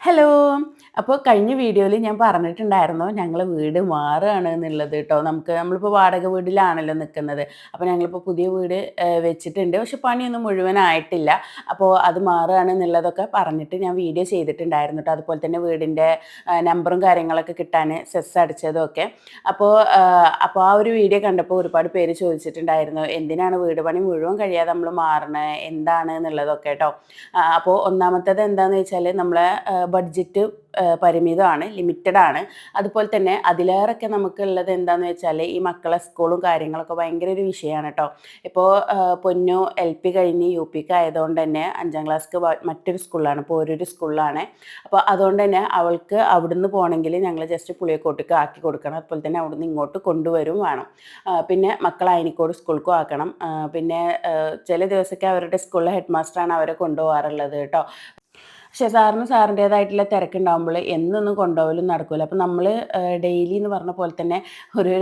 Hello അപ്പോൾ കഴിഞ്ഞ വീഡിയോയിൽ ഞാൻ പറഞ്ഞിട്ടുണ്ടായിരുന്നു ഞങ്ങൾ വീട് മാറുകയാണ് എന്നുള്ളത് കേട്ടോ. നമുക്ക് നമ്മളിപ്പോൾ വാടക വീട്ടിലാണല്ലോ നിൽക്കുന്നത് അപ്പോൾ ഞങ്ങളിപ്പോൾ പുതിയ വീട് വെച്ചിട്ടുണ്ട്. പക്ഷെ പണിയൊന്നും മുഴുവനായിട്ടില്ല. അപ്പോൾ അത് മാറുകയാണ് എന്നുള്ളതൊക്കെ പറഞ്ഞിട്ട് ഞാൻ വീഡിയോ ചെയ്തിട്ടുണ്ടായിരുന്നു കേട്ടോ. അതുപോലെ തന്നെ വീടിന്റെ നമ്പറും കാര്യങ്ങളൊക്കെ കിട്ടാൻ സെസ് അടിച്ചതും ഒക്കെ അപ്പോൾ അപ്പോൾ ആ ഒരു വീഡിയോ കണ്ടപ്പോൾ ഒരുപാട് പേര് ചോദിച്ചിട്ടുണ്ടായിരുന്നു എന്തിനാണ് വീട് പണി മുഴുവൻ കഴിയാതെ നമ്മൾ മാറണേ? എന്താണ് എന്നുള്ളതൊക്കെ കേട്ടോ. അപ്പോൾ ഒന്നാമത്തേത് എന്താണെന്ന് വെച്ചാൽ നമ്മളെ ബഡ്ജറ്റ് പരിമിതമാണ് ലിമിറ്റഡ് ആണ്. അതുപോലെ തന്നെ അതിലേറെയൊക്കെ നമുക്കുള്ളത് എന്താണെന്ന് വെച്ചാൽ ഈ മക്കളെ സ്കൂളും കാര്യങ്ങളൊക്കെ ഭയങ്കര ഒരു വിഷയമാണ് കേട്ടോ ഇപ്പോൾ പൊന്നു എൽ പി കഴിഞ്ഞ് യു പിക്ക് ആയതുകൊണ്ട് തന്നെ അഞ്ചാം ക്ലാസ്ക്ക് മറ്റൊരു സ്കൂളിലാണ് പോരൊരു സ്കൂളിലാണ്. അപ്പോൾ അതുകൊണ്ട് തന്നെ അവൾക്ക് അവിടുന്ന് പോകണമെങ്കിൽ ഞങ്ങൾ ജസ്റ്റ് പുളിയക്കോട്ടേക്ക് ആക്കി കൊടുക്കണം. അതുപോലെ തന്നെ അവിടുന്ന് ഇങ്ങോട്ട് കൊണ്ടുവരും വേണം. പിന്നെ മക്കൾ അയനിക്കോട് സ്കൂൾക്കും ആക്കണം. പിന്നെ ചില ദിവസമൊക്കെ അവരുടെ സ്കൂളിലെ ഹെഡ് മാസ്റ്ററാണ് അവരെ കൊണ്ടുപോകാറുള്ളത് കേട്ടോ. പക്ഷേ സാറിന് സാറിന്റേതായിട്ടുള്ള തിരക്കുണ്ടാകുമ്പോൾ എന്നൊന്നും കൊണ്ടുപോകലും നടക്കില്ല അപ്പം നമ്മൾ ഡെയിലി എന്ന് പറഞ്ഞ പോലെ തന്നെ ഒരു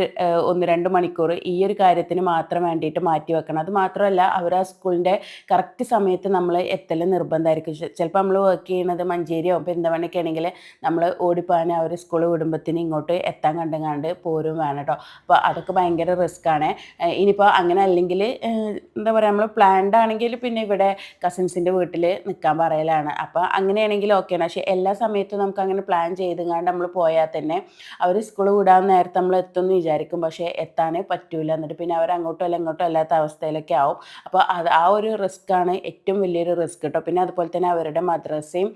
ഒന്ന് രണ്ട് മണിക്കൂർ ഈ ഒരു കാര്യത്തിന് മാത്രം വേണ്ടിയിട്ട് മാറ്റി വെക്കണം. അത് മാത്രമല്ല അവർ ആ സ്കൂളിന്റെ കറക്റ്റ് സമയത്ത് നമ്മൾ എത്തൽ നിർബന്ധമായിരിക്കും. ചിലപ്പോൾ നമ്മൾ വർക്ക് ചെയ്യുന്നത് മഞ്ചേരിയോ പെരിന്തമണ്ണയൊക്കെ ആണെങ്കിൽ നമ്മൾ ഓടിപ്പോകാൻ അവർ സ്കൂൾ വിടുമ്പത്തിന് ഇങ്ങോട്ട് എത്താൻ കണ്ടുങ്ങാണ്ട് പോരും വേണം കേട്ടോ. അപ്പോൾ അതൊക്കെ ഭയങ്കര റിസ്ക്കാണ് ഇനിയിപ്പോൾ അങ്ങനെ അല്ലെങ്കിൽ എന്താ പറയുക നമ്മൾ പ്ലാൻഡ് ആണെങ്കിൽ പിന്നെ ഇവിടെ കസിൻസിന്റെ വീട്ടിൽ നിൽക്കാൻ പറയലാണ്. അപ്പോൾ അങ്ങനെയാണെങ്കിൽ ഓക്കെയാണ് പക്ഷേ എല്ലാ സമയത്തും നമുക്ക് അങ്ങനെ പ്ലാൻ ചെയ്തുകൊണ്ട് നമ്മൾ പോയാൽ തന്നെ അവർ സ്കൂൾ വിടാൻ നേരത്തെ നമ്മൾ എത്തുമെന്ന് വിചാരിക്കും. പക്ഷേ എത്താനേ പറ്റൂല. എന്നിട്ട് പിന്നെ അവർ അങ്ങോട്ടോ അല്ല ഇങ്ങോട്ടോ അല്ലാത്ത അവസ്ഥയിലൊക്കെ ആവും. അപ്പോൾ അത് ആ ഒരു റിസ്ക്കാണ് ഏറ്റവും വലിയൊരു റിസ്ക് കേട്ടോ. പിന്നെ അതുപോലെ തന്നെ അവരുടെ മദ്രസയും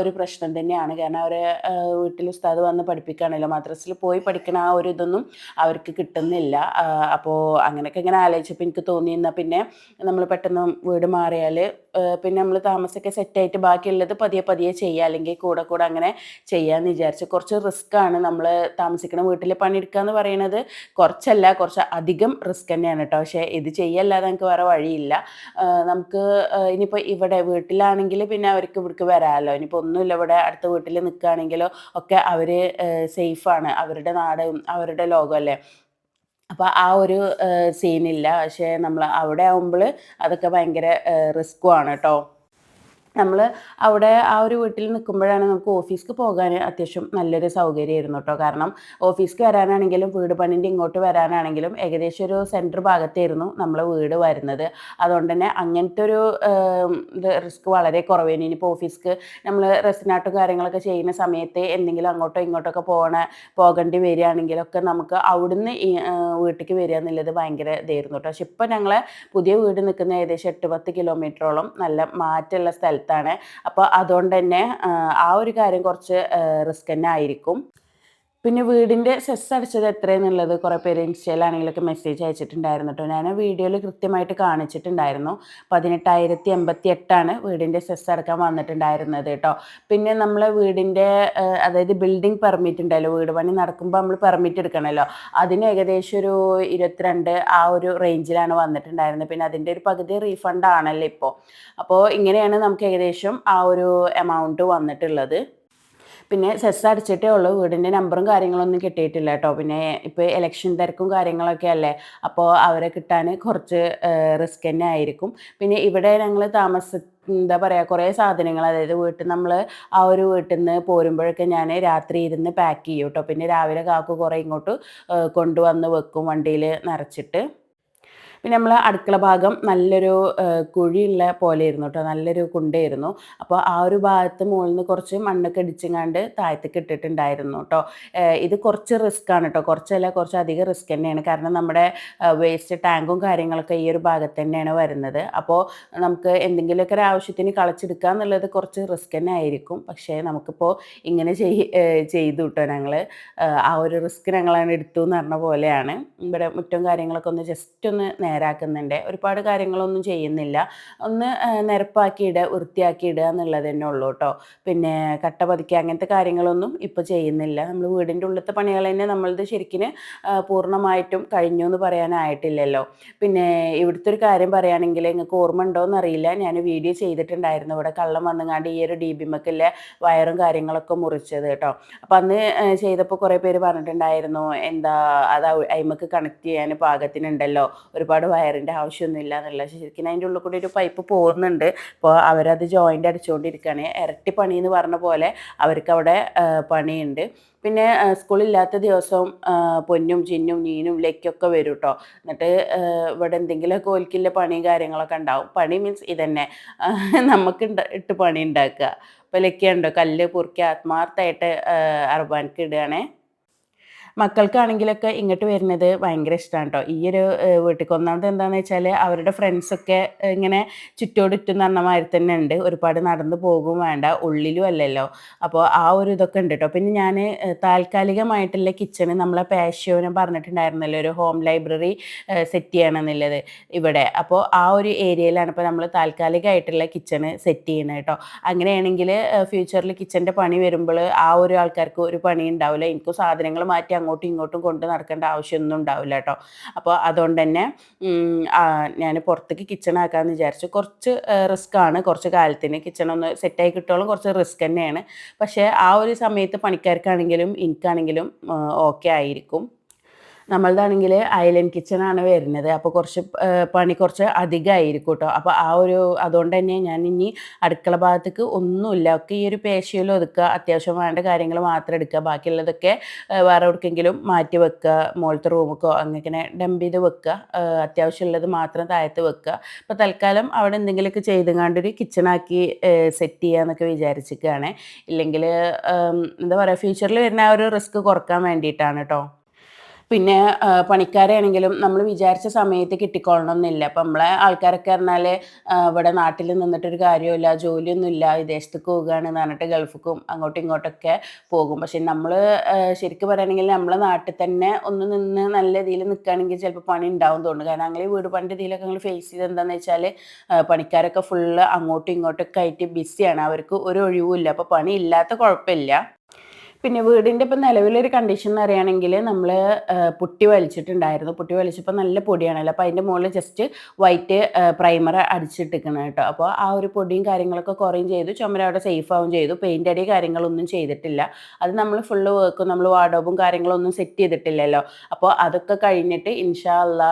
ഒരു പ്രശ്നം തന്നെയാണ്. കാരണം അവരെ വീട്ടിൽ ഉസ്താദ് വന്ന് പഠിപ്പിക്കുകയാണല്ലോ. മദ്രസയിൽ പോയി പഠിക്കണ ആ ഒരു ഇതൊന്നും അവർക്ക് കിട്ടുന്നില്ല. അപ്പോൾ അങ്ങനെയൊക്കെ ഇങ്ങനെ ആലോചിച്ചപ്പോൾ എനിക്ക് തോന്നിയിരുന്ന പിന്നെ നമ്മൾ പെട്ടെന്ന് വീട് മാറിയാൽ പിന്നെ നമ്മൾ താമസമൊക്കെ സെറ്റായിട്ട് ബാക്കിയുള്ളത് പതിയെ പതിയെ ചെയ്യുക അല്ലെങ്കിൽ കൂടെ കൂടെ അങ്ങനെ ചെയ്യാമെന്ന് വിചാരിച്ചു കുറച്ച് റിസ്ക് ആണ് നമ്മൾ താമസിക്കുന്ന വീട്ടിൽ പണിയെടുക്കുക എന്ന് പറയുന്നത് കുറച്ചല്ല കുറച്ച് അധികം റിസ്ക് തന്നെയാണ് കേട്ടോ പക്ഷേ ഇത് ചെയ്യല്ലാതെ നമുക്ക് വേറെ വഴിയില്ല. നമുക്ക് ഇനിയിപ്പോൾ ഇവിടെ വീട്ടിലാണെങ്കിൽ പിന്നെ അവർക്ക് ഇവിടേക്ക് വരാമല്ലോ ഇനിയിപ്പോൾ ഒന്നുമില്ല ഇവിടെ അടുത്ത വീട്ടിൽ നിൽക്കുകയാണെങ്കിലോ ഒക്കെ അവർ സേഫാണ്. അവരുടെ നാട് അവരുടെ ലോകമല്ലേ. അപ്പോൾ ആ ഒരു സീനില്ല പക്ഷേ നമ്മൾ അവിടെ ആകുമ്പോൾ അതൊക്കെ ഭയങ്കര റിസ്ക്കുമാണ് കേട്ടോ നമ്മൾ അവിടെ ആ ഒരു വീട്ടിൽ നിൽക്കുമ്പോഴാണ് നമുക്ക് ഓഫീസിൽ പോകാൻ അത്യാവശ്യം നല്ലൊരു സൗകര്യമായിരുന്നു കേട്ടോ. കാരണം ഓഫീസിൽ വരാനാണെങ്കിലും വീട് പണിന്റെ ഇങ്ങോട്ട് വരാനാണെങ്കിലും ഏകദേശം ഒരു സെന്റർ ഭാഗത്തായിരുന്നു നമ്മളെ വീട് വരുന്നത്. അതുകൊണ്ട് തന്നെ അങ്ങനത്തെ ഒരു റിസ്ക് വളരെ കുറവേനു ഇനിയിപ്പോൾ ഓഫീസിൽ നമ്മൾ റെസ്റ്റിനാട്ടും കാര്യങ്ങളൊക്കെ ചെയ്യുന്ന സമയത്ത് എന്തെങ്കിലും അങ്ങോട്ടോ ഇങ്ങോട്ടൊക്കെ പോകണ പോകേണ്ടി വരികയാണെങ്കിലൊക്കെ നമുക്ക് അവിടുന്ന് വീട്ടിലേക്ക് വരിക എന്നുള്ളത് ഭയങ്കര ഇതായിരുന്നു കേട്ടോ. പക്ഷെ ഇപ്പോൾ ഞങ്ങളെ പുതിയ വീട് നിൽക്കുന്ന ഏകദേശം എട്ട് പത്ത് കിലോമീറ്ററോളം നല്ല മാറ്റമുള്ള സ്ഥലത്താണ് അപ്പോൾ അതുകൊണ്ട് തന്നെ ആ ഒരു കാര്യം കുറച്ച് റിസ്ക് തന്നെ ആയിരിക്കും. പിന്നെ വീടിന്റെ സെസ് അടിച്ചത് എത്രയെന്നുള്ളത് കുറേ പേര് ഇൻസ്റ്റയിലാണെങ്കിലൊക്കെ മെസ്സേജ് അയച്ചിട്ടുണ്ടായിരുന്നു കേട്ടോ ഞാൻ വീഡിയോയിൽ കൃത്യമായിട്ട് കാണിച്ചിട്ടുണ്ടായിരുന്നു. പതിനെട്ടായിരത്തി എൺപത്തി എട്ടാണ് വീടിന്റെ സെസ് അടക്കാൻ വന്നിട്ടുണ്ടായിരുന്നത് കേട്ടോ പിന്നെ നമ്മൾ വീടിന്റെ അതായത് ബിൽഡിംഗ് പെർമിറ്റ് ഉണ്ടല്ലോ. വീട് പണി നടക്കുമ്പോൾ നമ്മൾ പെർമിറ്റ് എടുക്കണമല്ലോ അതിന് ഏകദേശം ഒരു ഇരുപത്തിരണ്ട് ആ ഒരു റേഞ്ചിലാണ് വന്നിട്ടുണ്ടായിരുന്നത്. പിന്നെ അതിന്റെ ഒരു പകുതി റീഫണ്ട് ആണല്ലോ ഇപ്പോൾ അപ്പോൾ ഇങ്ങനെയാണ് നമുക്ക് ഏകദേശം ആ ഒരു എമൗണ്ട് വന്നിട്ടുള്ളത്. പിന്നെ സെസ് അടിച്ചിട്ടേ ഉള്ളൂ. വീടിന്റെ നമ്പറും കാര്യങ്ങളൊന്നും കിട്ടിയിട്ടില്ല കേട്ടോ. പിന്നെ ഇപ്പോൾ ഇലക്ഷൻ തിരക്കും കാര്യങ്ങളൊക്കെ അല്ലേ? അപ്പോൾ അവരെ കിട്ടാൻ കുറച്ച് റിസ്ക് തന്നെ ആയിരിക്കും. പിന്നെ ഇവിടെ ഞങ്ങൾ താമസ എന്താ പറയുക കുറേ സാധനങ്ങൾ അതായത് വീട്ടിൽ നമ്മൾ ആ ഒരു വീട്ടിൽ നിന്ന് പോരുമ്പോഴൊക്കെ ഞാൻ രാത്രി ഇരുന്ന് പാക്ക് ചെയ്യും കേട്ടോ. പിന്നെ രാവിലെ കാക്കു കുറേ ഇങ്ങോട്ട് കൊണ്ടുവന്ന് വെക്കും വണ്ടിയിൽ നിറച്ചിട്ട്. പിന്നെ നമ്മൾ അടുക്കള ഭാഗം നല്ലൊരു കുഴിയുള്ള പോലെ ഇരുന്നു കേട്ടോ. നല്ലൊരു കുണ്ടായിരുന്നു അപ്പോൾ ആ ഒരു ഭാഗത്ത് മുകളിൽ നിന്ന് കുറച്ച് മണ്ണൊക്കെ ഇടിച്ചങ്ങാണ്ട് താഴത്തേക്ക് ഇട്ടിട്ടുണ്ടായിരുന്നു കേട്ടോ. ഇത് കുറച്ച് റിസ്ക് ആണ് കേട്ടോ. കുറച്ചല്ല കുറച്ച് അധികം റിസ്ക് തന്നെയാണ്. കാരണം നമ്മുടെ വേസ്റ്റ് ടാങ്കും കാര്യങ്ങളൊക്കെ ഈ ഒരു ഭാഗത്ത് തന്നെയാണ് വരുന്നത്. അപ്പോൾ നമുക്ക് എന്തെങ്കിലുമൊക്കെ ഒരു ആവശ്യത്തിന് കളച്ചെടുക്കുക എന്നുള്ളത് കുറച്ച് റിസ്ക് തന്നെ ആയിരിക്കും. പക്ഷേ നമുക്കിപ്പോൾ ഇങ്ങനെ ചെയ് ചെയ്തു കേട്ടോ ഞങ്ങൾ ആ ഒരു റിസ്ക് ഞങ്ങളാണ് എടുത്തു എന്ന് പറഞ്ഞ പോലെയാണ്. ഇവിടെ മുറ്റം കാര്യങ്ങളൊക്കെ ഒന്ന് ജസ്റ്റ് ഒന്ന് നേരാക്കുന്നുണ്ട്. ഒരുപാട് കാര്യങ്ങളൊന്നും ചെയ്യുന്നില്ല. ഒന്ന് നിരപ്പാക്കിയിടുക വൃത്തിയാക്കിയിടുക എന്നുള്ളത് തന്നെ ഉള്ളൂ കേട്ടോ. പിന്നെ കട്ട പതിക്കുക അങ്ങനത്തെ കാര്യങ്ങളൊന്നും ഇപ്പോൾ ചെയ്യുന്നില്ല. നമ്മൾ വീടിന്റെ ഉള്ളിലത്തെ പണികൾ തന്നെ നമ്മളത് ശരിക്കും പൂർണമായിട്ടും കഴിഞ്ഞു എന്ന് പറയാനായിട്ടില്ലല്ലോ. പിന്നെ ഇവിടുത്തെ ഒരു കാര്യം പറയുകയാണെങ്കിൽ നിങ്ങൾക്ക് ഓർമ്മ ഉണ്ടോ എന്നറിയില്ല. ഞാൻ വീഡിയോ ചെയ്തിട്ടുണ്ടായിരുന്നു. ഇവിടെ കള്ളം വന്നുങ്ങാണ്ട് ഈ ഒരു ഡി ബി മക്കിലെ വയറും കാര്യങ്ങളൊക്കെ മുറിച്ചത് കേട്ടോ. അപ്പം അന്ന് ചെയ്തപ്പോൾ കുറേ പേര് പറഞ്ഞിട്ടുണ്ടായിരുന്നു. എന്താ അത് അയിമക്ക് കണക്ട് ചെയ്യാൻ പാകത്തിനുണ്ടല്ലോ. ഒരുപാട് ഒരുപാട് വയറിന്റെ ആവശ്യമൊന്നുമില്ല എന്നുള്ള ശരിക്കും അതിന്റെ ഉള്ളിൽ കൂടി ഒരു പൈപ്പ് പോകുന്നുണ്ട് അപ്പോൾ അവരത് ജോയിന്റ് അടിച്ചുകൊണ്ടിരിക്കുകയാണ് ഇരട്ടി പണി എന്ന് പറഞ്ഞ പോലെ അവർക്ക് അവിടെ പണിയുണ്ട്. പിന്നെ സ്കൂളില്ലാത്ത ദിവസവും പൊന്നും ചിന്നും നീനും ലേക്കൊക്കെ വരും കേട്ടോ എന്നിട്ട് ഇവിടെ എന്തെങ്കിലുമൊക്കെ ഓൽക്കില്ല പണിയും കാര്യങ്ങളൊക്കെ ഉണ്ടാവും. പണി മീൻസ് ഇതന്നെ. നമുക്ക് ഇട്ട് പണി ഉണ്ടാക്കുക അപ്പോൾ ലക്കിയുണ്ടോ കല്ല് പൊറുക്കി ആത്മാർത്ഥമായിട്ട് അർബാൻക്ക് ഇടുകയാണേ. മക്കൾക്കാണെങ്കിലൊക്കെ ഇങ്ങോട്ട് വരുന്നത് ഭയങ്കര ഇഷ്ടമാണ് കേട്ടോ ഈ ഒരു വീട്ടിൽ ഒന്നാമത് എന്താണെന്ന് വെച്ചാൽ അവരുടെ ഫ്രണ്ട്സൊക്കെ ഇങ്ങനെ ചുറ്റോടുറ്റും നടന്നമാതിരി മാതിരി തന്നെ ഉണ്ട്. ഒരുപാട് നടന്നു പോകും വേണ്ട ഉള്ളിലും അല്ലല്ലോ. അപ്പോൾ ആ ഒരു ഇതൊക്കെ ഉണ്ട് കേട്ടോ പിന്നെ ഞാൻ താൽക്കാലികമായിട്ടുള്ള കിച്ചണ് നമ്മളെ പാഷ്യോനെ പറഞ്ഞിട്ടുണ്ടായിരുന്നല്ലോ ഒരു ഹോം ലൈബ്രറി സെറ്റ് ചെയ്യണമെന്നുള്ളത് ഇവിടെ. അപ്പോൾ ആ ഒരു ഏരിയയിലാണ് ഇപ്പോൾ നമ്മൾ താൽക്കാലികമായിട്ടുള്ള കിച്ചണ് സെറ്റ് ചെയ്യുന്നത് കേട്ടോ അങ്ങനെയാണെങ്കിൽ ഫ്യൂച്ചറിൽ കിച്ചന്റെ പണി വരുമ്പോൾ ആ ഒരു ആൾക്കാർക്ക് ഒരു പണി ഉണ്ടാവില്ല എനിക്കും സാധനങ്ങൾ മാറ്റി അങ്ങോട്ടും ഇങ്ങോട്ടും കൊണ്ട് നടക്കേണ്ട ആവശ്യമൊന്നും ഉണ്ടാവില്ല കേട്ടോ. അപ്പോൾ അതുകൊണ്ട് തന്നെ ഞാൻ പുറത്തേക്ക് കിച്ചൺ ആക്കാമെന്ന് വിചാരിച്ചു. കുറച്ച് റിസ്ക് ആണ്. കുറച്ച് കാലത്തിന് കിച്ചൺ ഒന്ന് സെറ്റായി കിട്ടുമ്പോൾ കുറച്ച് റിസ്ക് തന്നെയാണ്. പക്ഷേ ആ ഒരു സമയത്ത് പണിക്കാർക്കാണെങ്കിലും എനിക്കാണെങ്കിലും ഓക്കെ ആയിരിക്കും. നമ്മളതാണെങ്കിൽ ഐലൻഡ് കിച്ചണാണ് വരുന്നത്. അപ്പോൾ കുറച്ച് പണി കുറച്ച് അധികമായിരിക്കും കേട്ടോ അപ്പോൾ ആ ഒരു അതുകൊണ്ട് തന്നെ ഞാൻ ഇനി അടുക്കള ഭാഗത്തേക്ക് ഒന്നുമില്ല. ഒക്കെ ഈ ഒരു പേശിയിൽ ഒതുക്കുക അത്യാവശ്യം വേണ്ട കാര്യങ്ങൾ മാത്രം എടുക്കുക. ബാക്കിയുള്ളതൊക്കെ വേറെ എവിടേക്കെങ്കിലും മാറ്റി വെക്കുക. മുകളിലത്തെ റൂമൊക്കെ അങ്ങനെ ഡംപ് ചെയ്ത് വെക്കുക. അത്യാവശ്യമുള്ളത് മാത്രം താഴത്ത് വെക്കുക. അപ്പോൾ തൽക്കാലം അവിടെ എന്തെങ്കിലുമൊക്കെ ചെയ്തുകൊണ്ടൊരു കിച്ചണാക്കി സെറ്റ് ചെയ്യാന്നൊക്കെ വിചാരിച്ചിരിക്കുകയാണ്. ഇല്ലെങ്കിൽ എന്താ പറയുക ഫ്യൂച്ചറിൽ വരുന്ന ആ ഒരു റിസ്ക് കുറയ്ക്കാൻ വേണ്ടിയിട്ടാണ് കേട്ടോ പിന്നെ പണിക്കാരാണെങ്കിലും നമ്മൾ വിചാരിച്ച സമയത്ത് കിട്ടിക്കൊള്ളണം എന്നില്ല അപ്പം നമ്മളെ ആൾക്കാരൊക്കെ പറഞ്ഞാൽ ഇവിടെ നാട്ടിൽ നിന്നിട്ടൊരു കാര്യമില്ല ജോലിയൊന്നും ഇല്ല വിദേശത്തേക്ക് എന്ന് പറഞ്ഞിട്ട് ഗൾഫിക്കും അങ്ങോട്ടും ഇങ്ങോട്ടൊക്കെ പോകും. പക്ഷെ നമ്മൾ ശരിക്കും പറയുകയാണെങ്കിൽ നമ്മളെ നാട്ടിൽ തന്നെ ഒന്ന് നിന്ന് നല്ല രീതിയിൽ നിൽക്കുകയാണെങ്കിൽ ചിലപ്പോൾ പണി ഉണ്ടാവും തോന്നുന്നു കാരണം ഈ വീട് പണ്ട് രീതിയിലൊക്കെ ഞങ്ങൾ ഫേസ് ചെയ്ത് എന്താണെന്ന് വെച്ചാൽ പണിക്കാരൊക്കെ ഫുള്ള് അങ്ങോട്ടും ഇങ്ങോട്ടൊക്കെ ആയിട്ട് ബിസിയാണ് അവർക്ക് ഒരു ഒഴിവുമില്ല. അപ്പോൾ പണി ഇല്ലാത്ത കുഴപ്പമില്ല. പിന്നെ വീടിന്റെ ഇപ്പം നിലവിലൊരു കണ്ടീഷൻ എന്ന് പറയുകയാണെങ്കിൽ നമ്മൾ പുട്ടി വലിച്ചിട്ടുണ്ടായിരുന്നു. പുട്ടി വലിച്ചപ്പോൾ നല്ല പൊടിയാണല്ലോ. അപ്പോൾ അതിന്റെ മുകളിൽ ജസ്റ്റ് വൈറ്റ് പ്രൈമർ അടിച്ചിട്ടിരിക്കണം കേട്ടോ. അപ്പോൾ ആ ഒരു പൊടിയും കാര്യങ്ങളൊക്കെ കുറയും ചെയ്തു. ചുമര അവിടെ സേഫ് ആവും ചെയ്തു. പെയിന്റ് അടി കാര്യങ്ങളൊന്നും ചെയ്തിട്ടില്ല. അത് നമ്മൾ ഫുള്ള് വർക്കും നമ്മൾ വാർഡോബും കാര്യങ്ങളൊന്നും സെറ്റ് ചെയ്തിട്ടില്ലല്ലോ. അപ്പോൾ അതൊക്കെ കഴിഞ്ഞിട്ട് ഇൻഷാ അല്ല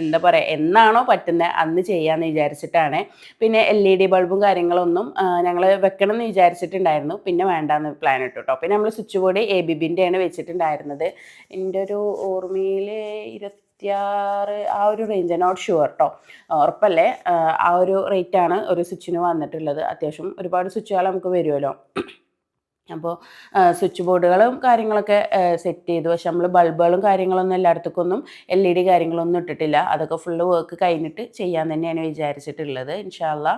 എന്താ പറയുക എന്നാണോ പറ്റുന്നത് അന്ന് ചെയ്യാമെന്ന് വിചാരിച്ചിട്ടാണ്. പിന്നെ എൽ ഇ ഡി ബൾബും കാര്യങ്ങളൊന്നും ഞങ്ങൾ വെക്കണം എന്ന് വിചാരിച്ചിട്ടുണ്ടായിരുന്നു. പിന്നെ വേണ്ടാന്ന് പ്ലാൻ ഇട്ടു കേട്ടോ. പിന്നെ നമ്മൾ സ്വിച്ച് ബോർഡ് എ ബി ബിന്റെയാണ് വെച്ചിട്ടുണ്ടായിരുന്നത്. എന്റെ ഒരു ഓർമ്മയിൽ ഇരുപത്തിയാറ് ആ ഒരു റേഞ്ച് നോട്ട് ഷുവർ കേട്ടോ ഉറപ്പല്ലേ? ആ ഒരു റേറ്റാണ് ഒരു സ്വിച്ചിന് വന്നിട്ടുള്ളത്. അത്യാവശ്യം ഒരുപാട് സ്വിച്ചുകൾ നമുക്ക് വരുമല്ലോ. അപ്പോൾ സ്വിച്ച് ബോർഡുകളും കാര്യങ്ങളൊക്കെ സെറ്റ് ചെയ്തു. പക്ഷെ നമ്മൾ ബൾബുകളും കാര്യങ്ങളൊന്നും എല്ലായിടത്തേക്കൊന്നും എൽ ഇ ഡി കാര്യങ്ങളൊന്നും ഇട്ടിട്ടില്ല. അതൊക്കെ ഫുള്ള് വർക്ക് കഴിഞ്ഞിട്ട് ചെയ്യാൻ തന്നെയാണ് വിചാരിച്ചിട്ടുള്ളത്. ഇൻഷാല്ല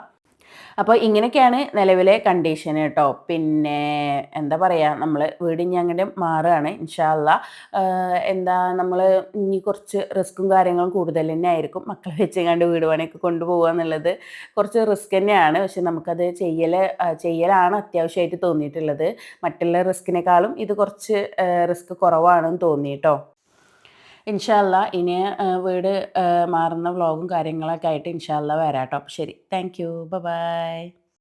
അപ്പോൾ ഇങ്ങനെയൊക്കെയാണ് നിലവിലെ കണ്ടീഷൻ കേട്ടോ പിന്നെ എന്താ പറയുക നമ്മൾ വീടിഞ്ഞ് അങ്ങനെ മാറുകയാണ് ഇൻഷാല്ല എന്താ നമ്മൾ ഇനി കുറച്ച് റിസ്ക്കും കാര്യങ്ങളും കൂടുതൽ തന്നെ ആയിരിക്കും മക്കളെ വെച്ചെങ്ങാണ്ട് വീട് പണിയൊക്കെ കൊണ്ടുപോകുക എന്നുള്ളത്. കുറച്ച് റിസ്ക് തന്നെയാണ് പക്ഷെ നമുക്കത് ചെയ്യൽ ചെയ്യലാണ് അത്യാവശ്യമായിട്ട് തോന്നിയിട്ടുള്ളത്. മറ്റുള്ള റിസ്കിനേക്കാളും ഇത് കുറച്ച് റിസ്ക് കുറവാണെന്ന് തോന്നി കേട്ടോ ഇൻഷാല്ല ഇനി വീട് മാറുന്ന വ്ളോഗും കാര്യങ്ങളൊക്കെ ആയിട്ട് ഇൻഷാല്ല വരാട്ടോ. ശരി. Thank you. ബൈ.